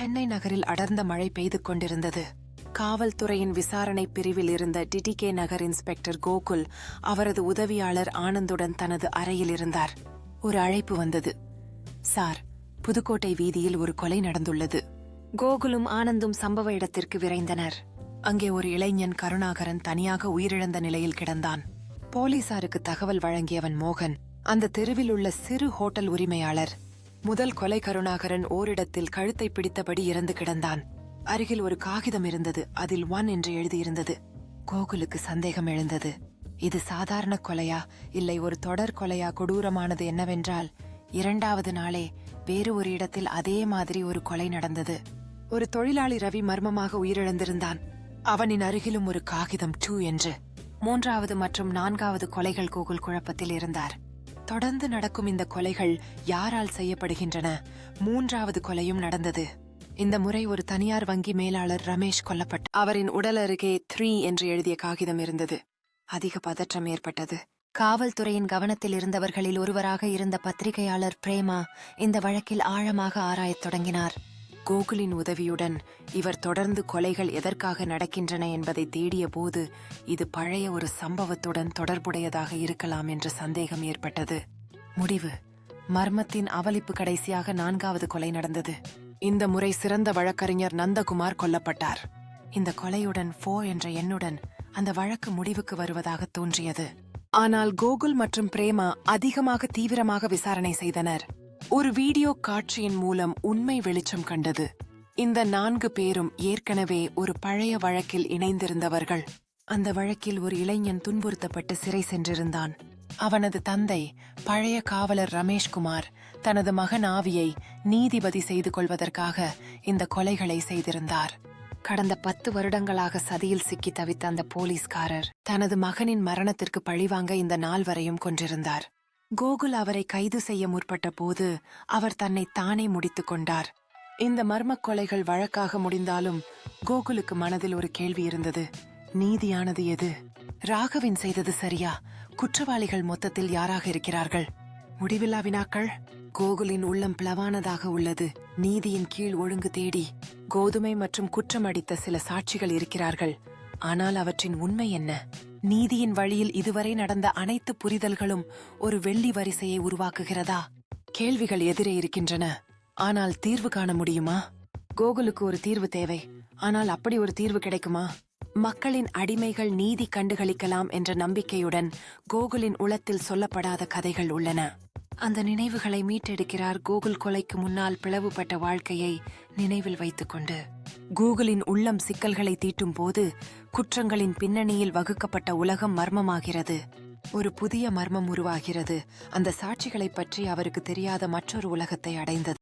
சென்னை நகரில் அடர்ந்த மழை பெய்து கொண்டிருந்தது. காவல்துறையின் விசாரணை பிரிவில் இருந்த டிடிகே நகர் இன்ஸ்பெக்டர் கோகுல் அவரது உதவியாளர் ஆனந்துடன் தனது அறையில் இருந்தார். ஒரு அழைப்பு வந்தது. சார் புதுக்கோட்டை வீதியில் ஒரு கொலை நடந்துள்ளது. கோகுலும் ஆனந்தும் சம்பவ இடத்திற்கு விரைந்தனர். அங்கே ஒரு இளைஞன் கருணாகரன் தனியாக உயிரிழந்த நிலையில் கிடந்தான். போலீசாருக்கு தகவல் வழங்கியவன் மோகன். அந்த தெருவில் உள்ள சிறு ஹோட்டல் உரிமையாளர் முதல் கொலை கருணாகரன் ஓரிடத்தில் கழுத்தை பிடித்தபடி இறந்து கிடந்தான். அருகில் ஒரு காகிதம் இருந்தது. அதில் ஒன் என்று எழுதியிருந்தது. கோகுலுக்கு சந்தேகம் எழுந்தது. இது சாதாரண கொலையா? இல்லை ஒரு தொடர் கொலையா? கொடூரமானது என்னவென்றால் இரண்டாவது நாளே வேறு ஒரு இடத்தில் அதே மாதிரி ஒரு கொலை நடந்தது. ஒரு தொழிலாளி ரவி மர்மமாக உயிரிழந்திருந்தான். அவனின் அருகிலும் ஒரு காகிதம் டூ என்று. மூன்றாவது மற்றும் நான்காவது கொலைகள் கோகுல் குழப்பத்தில் இருந்தார். தொடர்ந்து நடக்கும் இந்த கொலைகள் யாரால் செய்யப்படுகின்றன? மூன்றாவது கொலையும் நடந்தது. இந்த முறை ஒரு தனியார் வங்கி மேலாளர் ரமேஷ் கொல்லப்பட்ட அவரின் உடல் அருகே த்ரீ என்று எழுதிய காகிதம் இருந்தது. அதிக பதற்றம் ஏற்பட்டது. காவல்துறையின் கவனத்தில் இருந்தவர்களில் ஒருவராக இருந்த பத்திரிகையாளர் பிரேமா இந்த வழக்கில் ஆழமாக ஆராயத் தொடங்கினார். கோகுலின் உதவியுடன் இவர் தொடர்ந்து கொலைகள் எதற்காக நடக்கின்றன என்பதை தேடிய போது இது பழைய ஒரு சம்பவத்துடன் தொடர்புடையதாக இருக்கலாம் என்ற சந்தேகம் ஏற்பட்டது. முடிவு. மர்மத்தின் அவலிப்பு கடைசியாக நான்காவது கொலை நடந்தது. இந்த முறை சிறந்த வழக்கறிஞர் நந்தகுமார் கொல்லப்பட்டார். இந்த கொலையுடன் ஃபோ என்ற எண்ணுடன் அந்த வழக்கு முடிவுக்கு வருவதாக தோன்றியது. ஆனால் கோகுல் மற்றும் பிரேமா அதிகமாக தீவிரமாக விசாரணை செய்தனர். ஒரு வீடியோ காட்சியின் மூலம் உண்மை வெளிச்சம் கண்டது. இந்த நான்கு பேரும் ஏற்கனவே ஒரு பழைய வழக்கில் இணைந்திருந்தவர்கள். அந்த வழக்கில் ஒரு இளைஞன் துன்புறுத்தப்பட்டு சிறை சென்றிருந்தான். அவனது தந்தை பழைய காவலர் ரமேஷ்குமார் தனது மகன் ஆவியை நீதிபதி செய்து கொள்வதற்காக இந்த கொலைகளை செய்திருந்தார். கடந்த பத்து வருடங்களாக சதியில் சிக்கி தவித்த அந்த போலீஸ்காரர் தனது மகனின் மரணத்திற்கு பழிவாங்க இந்த நாள் வரையும் கொண்டிருந்தார் கோகுல் அவரை கைது செய்ய முற்பட்ட போது அவர் தன்னை தானே முடித்துக் கொண்டார். இந்த மர்மக் கொலைகள் வழக்காக முடிந்தாலும் கோகுலுக்கு மனதில் ஒரு கேள்வி இருந்தது. நீதியானது எது? ராகவின் செய்தது சரியா? குற்றவாளிகள் மொத்தத்தில் யாராக இருக்கிறார்கள்? முடிவில்லா வினாக்கள்? கோகுலின் உள்ளம் பிளவானதாக உள்ளது. நீதியின் கீழ் ஒழுங்கு தேடி கோதுமை மற்றும் குற்றம் அடித்த சில சாட்சிகள் இருக்கிறார்கள். ஆனால் அவற்றின் உண்மை என்ன? நீதியின் வழியில் இதுவரை நடந்த அனைத்து புரிதல்களும் ஒரு வெள்ளி வரிசையை உருவாக்குகிறதா? கேள்விகள் எதிரே இருக்கின்றன. ஆனால் தீர்வு காண முடியுமா? கோகுலுக்கு ஒரு தீர்வு தேவை. ஆனால் அப்படி ஒரு தீர்வு கிடைக்குமா? மக்களின் அடிமைகள் நீதி கண்டுகளிக்கலாம் என்ற நம்பிக்கையுடன் கோகுலின் உளத்தில் சொல்லப்படாத கதைகள் உள்ளன. அந்த நினைவுகளை மீட்டெடுக்கிறார் கோகுல் கொலைக்கு முன்னால் பிளவுபட்ட வாழ்க்கையை நினைவில் வைத்துக்கொண்டு. கூகுளின் உள்ளம் சிக்கல்களை தீட்டும் போது குற்றங்களின் பின்னணியில் வகுக்கப்பட்ட உலகம் மர்மமாகிறது. ஒரு புதிய மர்மம் உருவாகிறது. அந்த சாட்சிகளைப் பற்றி அவருக்கு தெரியாத மற்றொரு உலகத்தை அடைந்தது.